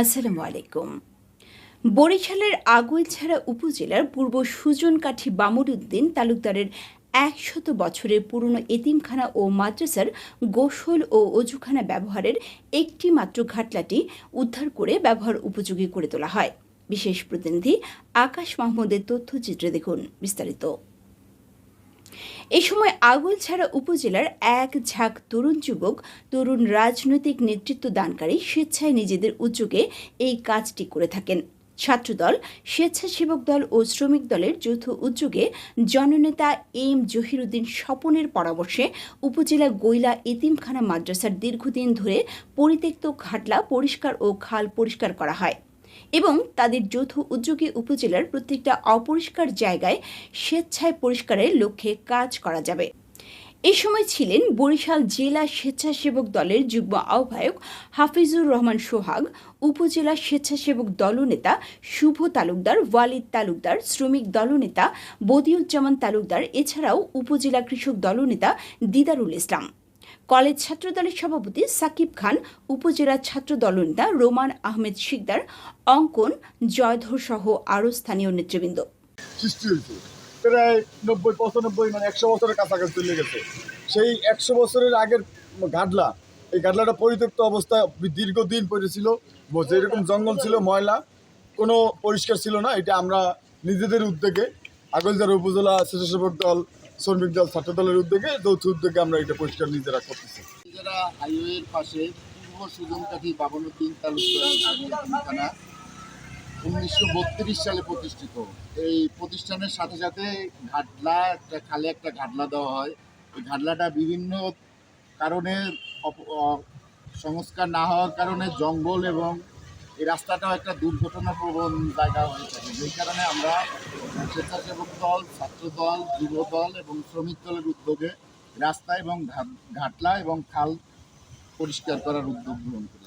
আসসালামু আলাইকুম। বরিশালের আগৈছাড়া উপজেলার পূর্ব সুজনকাঠি বামরুদ্দিন তালুকদারের একশত বছরের পুরনো এতিমখানা ও মাদ্রাসার গোসল ও অজুখানা ব্যবহারের একটি মাত্র ঘাটলাটি উদ্ধার করে ব্যবহার উপযোগী করে তোলা হয়। বিশেষ প্রতিনিধি আকাশ মাহমুদের তথ্যচিত্রে দেখুন বিস্তারিত। এ সময় আগলছাড়া উপজেলার এক ঝাঁক তরুণ যুবক, তরুণ রাজনৈতিক নেতৃত্ব দানকারী স্বেচ্ছায় নিজেদের উদ্যোগে এই কাজটি করে থাকেন। ছাত্রদল, স্বেচ্ছাসেবক দল ও শ্রমিক দলের যৌথ উদ্যোগে জননেতা এম জহিরুদ্দিন স্বপনের পরামর্শে উপজেলা গৈলা এতিমখানা মাদ্রাসার দীর্ঘদিন ধরে পরিত্যক্ত ঘাটলা পরিষ্কার ও খাল পরিষ্কার করা হয়। এবং তাদের যৌথ উদ্যোগে উপজেলার প্রত্যেকটা অপরিষ্কার জায়গায় স্বেচ্ছায় পরিষ্কারের লক্ষ্যে কাজ করা যাবে। এ সময় ছিলেন বরিশাল জেলা স্বেচ্ছাসেবক দলের যুগ্ম আহ্বায়ক হাফিজুর রহমান সোহাগ, উপজেলা স্বেচ্ছাসেবক দলনেতা শুভ তালুকদার, ওয়ালিদ তালুকদার, শ্রমিক দলনেতা বদিউজ্জামান তালুকদার, এছাড়াও উপজেলা কৃষক দলনেতা দিদারুল ইসলাম। কলেজ ছাত্রদলের সভাপতি সাকিব খান, উপজেলা ছাত্র দলনেতা রোমান আহমেদ শিকদার, অঙ্কন জয়ধর সহ আরও স্থানীয় নেতৃবৃন্দ। প্রায় নব্বই, পঁচানব্বই মানে একশো বছরের কাছাকাছি চলে গেছে। সেই একশো বছরের আগের গাডলা এই গাডলাটা পরিত্যক্ত অবস্থায় দীর্ঘদিন পড়েছিল যেরকম জঙ্গল ছিল, ময়লা, কোনো পরিষ্কার ছিল না। এটা আমরা নিজেদের উদ্যোগে আগলজার উপজেলা স্বেচ্ছাসেবক দল শ্রমিক দল ছাত্র দলের উদ্যোগে, যৌথ উদ্যোগে আমরা এটা পরিষ্কার নিজেরা করতেছি। হাইওয়ের পাশে পূর্ব সুজনকাঠি বাবনুদ্দিন উনিশশো বত্রিশ সালে প্রতিষ্ঠিত। এই প্রতিষ্ঠানের সাথে সাথে ঘাটলা, একটা খালে একটা ঘাটলা দেওয়া হয়। এই ঘাটলাটা বিভিন্ন কারণে সংস্কার না হওয়ার কারণে জঙ্গল এবং এই রাস্তাটাও একটা দুর্ঘটনাপ্রবণ জায়গা হয়ে থাকে। যেই কারণে আমরা স্বেচ্ছাসেবক দল, ছাত্র দল, যুব দল এবং শ্রমিক দলের উদ্যোগে রাস্তা এবং ঘাটলা এবং খাল পরিষ্কার করার উদ্যোগ গ্রহণ করি